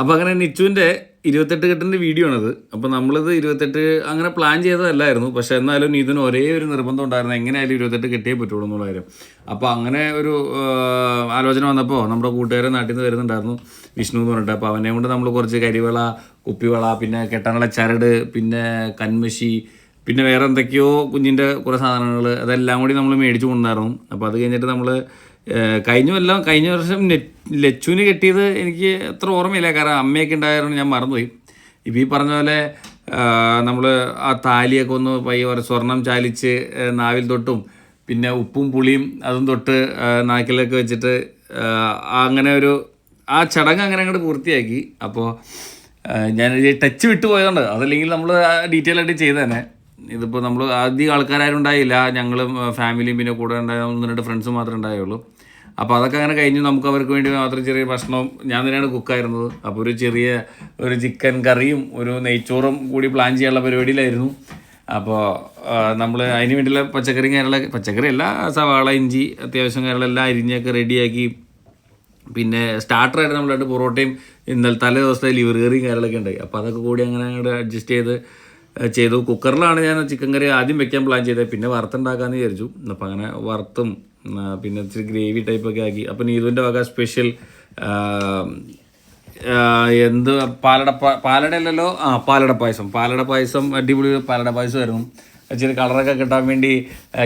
അപ്പോൾ അങ്ങനെ നിച്ചുവിന്റെ ഇരുപത്തെട്ട് കെട്ടിന്റെ വീഡിയോ ആണത്. അപ്പോൾ നമ്മളിത് ഇരുപത്തെട്ട് അങ്ങനെ പ്ലാൻ ചെയ്തതല്ലായിരുന്നു. പക്ഷേ എന്നാലും ഇതിന് ഒരേ ഒരു നിർബന്ധം ഉണ്ടായിരുന്നു. എങ്ങനെയായാലും ഇരുപത്തെട്ട് കെട്ടിയേ പറ്റുള്ളൂ എന്നുള്ള കാര്യം. അപ്പോൾ അങ്ങനെ ഒരു ആലോചന വന്നപ്പോൾ നമ്മുടെ കൂട്ടുകാരെ നാട്ടിൽ നിന്ന് വരുന്നുണ്ടായിരുന്നു. വിഷ്ണു എന്ന് പറഞ്ഞിട്ട്. അപ്പോൾ അവനെ കൊണ്ട് നമ്മൾ കുറച്ച് കരിവള കുപ്പിവള പിന്നെ കെട്ടാനുള്ള ചരട് പിന്നെ കന്മശി പിന്നെ വേറെ എന്തൊക്കെയോ കുഞ്ഞിന്റെ കുറേ സാധനങ്ങൾ അതെല്ലാം കൂടി നമ്മൾ മേടിച്ചു കൊണ്ടുണ്ടായിരുന്നു അപ്പോൾ അത് കഴിഞ്ഞിട്ട് നമ്മൾ കഴിഞ്ഞ കൊല്ലം കഴിഞ്ഞ വർഷം നെറ്റ് ലച്ചുവിന് കിട്ടിയത് എനിക്ക് അത്ര ഓർമ്മയില്ല. കാരണം അമ്മയൊക്കെ ഉണ്ടായിരുന്നു ഞാൻ മറന്നുപോയി. ഇപ്പോൾ ഈ പറഞ്ഞ പോലെ നമ്മൾ ആ താലിയൊക്കെ ഒന്ന് പയ്യെ സ്വർണം ചാലിച്ച് നാവിൽ തൊട്ടും പിന്നെ ഉപ്പും പുളിയും അതും തൊട്ട് നാക്കിലൊക്കെ വെച്ചിട്ട് അങ്ങനെ ഒരു ആ ചടങ്ങ് അങ്ങനെ അങ്ങോട്ട് പൂർത്തിയാക്കി. അപ്പോൾ ഞാൻ ടച്ച് വിട്ടു പോയതുകൊണ്ട് അതല്ലെങ്കിൽ നമ്മൾ ഡീറ്റെയിൽ ആയിട്ട് ചെയ്ത് തന്നെ ഇതിപ്പോൾ നമ്മൾ അധികം ആൾക്കാരും ഉണ്ടായില്ല. ഞങ്ങളും ഫാമിലിയും പിന്നെ കൂടെ ഉണ്ടായ ഒന്ന് രണ്ട് ഫ്രണ്ട്സ് മാത്രമേ ഉണ്ടായുള്ളൂ. അപ്പോൾ അതൊക്കെ അങ്ങനെ കഴിഞ്ഞ് നമുക്ക് അവർക്ക് വേണ്ടി മാത്രം ചെറിയ ഭക്ഷണവും ഞാൻ തന്നെയാണ് കുക്കായിരുന്നത് അപ്പോൾ ഒരു ചെറിയ ഒരു ചിക്കൻ കറിയും ഒരു നെയ്ച്ചോറും കൂടി പ്ലാൻ ചെയ്യാനുള്ള പരിപാടിയിലായിരുന്നു. അപ്പോൾ നമ്മൾ അതിന് വേണ്ടിയുള്ള പച്ചക്കറി കാര്യങ്ങളെ പച്ചക്കറി അല്ല സവാള ഇഞ്ചി അത്യാവശ്യം കാര്യങ്ങളെല്ലാം അരിഞ്ഞൊക്കെ റെഡിയാക്കി പിന്നെ സ്റ്റാർട്ടറായിട്ട് നമ്മൾ രണ്ട് പൊറോട്ടയും ഇന്നലെ തലേ ദിവസത്തെ ലിവർ കറിയും കാര്യങ്ങളൊക്കെ ഉണ്ടായി. അപ്പോൾ അതൊക്കെ കൂടി അങ്ങനെ അങ്ങോട്ട് അഡ്ജസ്റ്റ് ചെയ്ത് ചെയ്തു. കുക്കറിലാണ് ഞാൻ ചിക്കൻ കറി ആദ്യം വെക്കാൻ പ്ലാൻ ചെയ്തത്. പിന്നെ വറുത്തുണ്ടാക്കാമെന്ന് വിചാരിച്ചു. അപ്പോൾ അങ്ങനെ വറുത്തും പിന്നെ ഇച്ചിരി ഗ്രേവി ടൈപ്പൊക്കെ ആക്കി. അപ്പം നീതുവിന്റെ വക സ്പെഷ്യൽ എന്ത് പാലട പാലടയല്ലല്ലോ ആ പാലട പായസം. പാലട പായസം അടിപൊളി പാലട പായസമായിരുന്നു. ഇച്ചിരി കളറൊക്കെ കിട്ടാൻ വേണ്ടി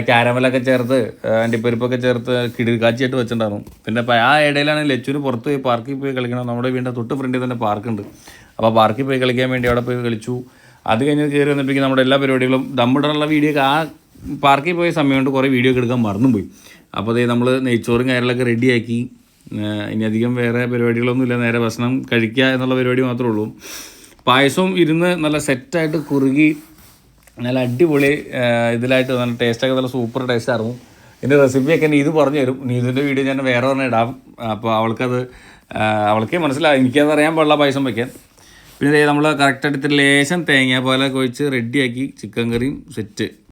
ക്യാരമലൊക്കെ ചേർത്ത് അണ്ടിപ്പരിപ്പൊക്കെ ചേർത്ത് കിടുകാച്ചിയായിട്ട് വെച്ചിട്ടുണ്ടായിരുന്നു. പിന്നെ ആ ഇടയിലാണ് ലച്ചൂര് പുറത്ത് പോയി പാർക്കിൽ പോയി കളിക്കണം നമ്മുടെ വീടിന്റെ തൊട്ട് ഫ്രണ്ടിൽ തന്നെ പാർക്കുണ്ട് അപ്പോൾ പാർക്കിൽ പോയി കളിക്കാൻ വേണ്ടി അവിടെ പോയി കളിച്ചു. അത് കഴിഞ്ഞ് കയറി വന്നപ്പോഴേക്കും നമ്മുടെ എല്ലാ പരിപാടികളും നമ്മുടെ വീഡിയോ ആ പാർക്കിൽ പോയ സമയം കൊണ്ട് കുറേ വീഡിയോ ഒക്കെ എടുക്കാൻ മറന്നും പോയി അപ്പോൾ അതേ നമ്മൾ നെയ്ച്ചോറും കാര്യങ്ങളൊക്കെ റെഡിയാക്കി ഇനി അധികം വേറെ പരിപാടികളൊന്നുമില്ല. നേരെ ഭക്ഷണം കഴിക്കുക എന്നുള്ള പരിപാടി മാത്രമേ ഉള്ളൂ. പായസവും ഇരുന്ന് നല്ല സെറ്റായിട്ട് കുറുകി നല്ല അടിപൊളി ഇതിലായിട്ട് നല്ല ടേസ്റ്റൊക്കെ നല്ല സൂപ്പർ ടേസ്റ്റ് ആയിരുന്നു. റെസിപ്പിയൊക്കെ റെസിപ്പിയൊക്കെ നീത് പറഞ്ഞു തരും. നീതിന്റെ വീഡിയോ ഞാൻ വേറെ ഒരെണ്ണം ഇടാം. അപ്പോൾ അവൾക്കത് അവൾക്കേ മനസ്സിലാവും എനിക്കത് അറിയാൻ പാടില്ല പായസം വയ്ക്കാൻ പിന്നെ നമ്മൾ കറക്റ്റായിട്ട് ലേശം തേങ്ങ പോലെ കൊഴിച്ച് റെഡിയാക്കി ചിക്കൻ കറിയും സെറ്റ്